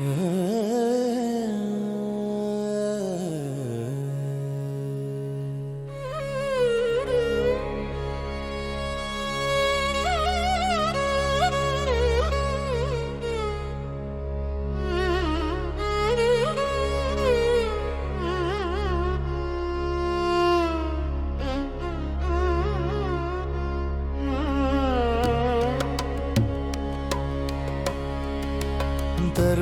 嗯。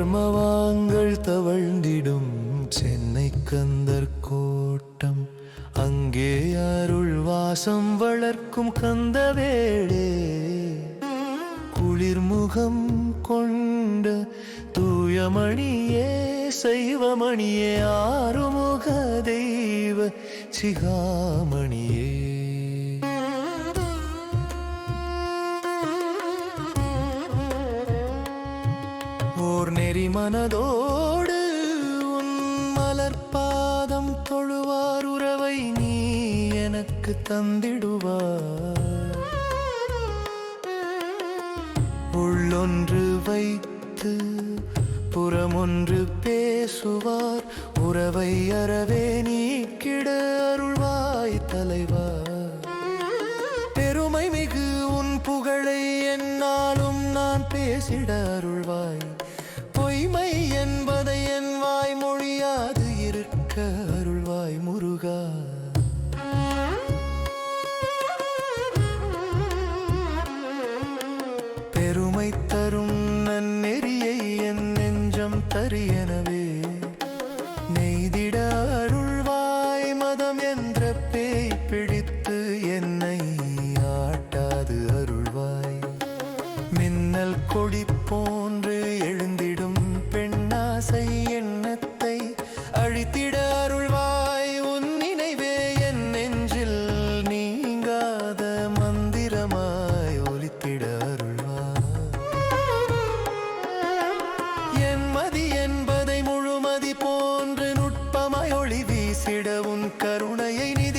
கர்மவாங்கள் தவழ்ந்திடும் சென்னை கந்தர் கோட்டம். அங்கே அருள் வாசம் வளர்க்கும் கந்தவேடே. குளிர்முகம் கொண்ட தூயமணியே சைவமணியே ஆறுமுக தெய்வ சிகாமணியே. ஓர் நெறி மனதோடு உன் மலர்பாதம் தொழுவார் உறவை நீ எனக்கு தந்திடுவார். உள்ளொன்று வைத்து புறமொன்று பேசுவார். உறவை அறவே நீக்கிட அருள்வாய் தலைவா. பெருமை மிகு உன் புகழை என்னாலும் நான் பேசிட அருள்வாய். பொய்மை என்பதை என் வாய் மொழியாது இருக்க. கருணையை நிதியாய்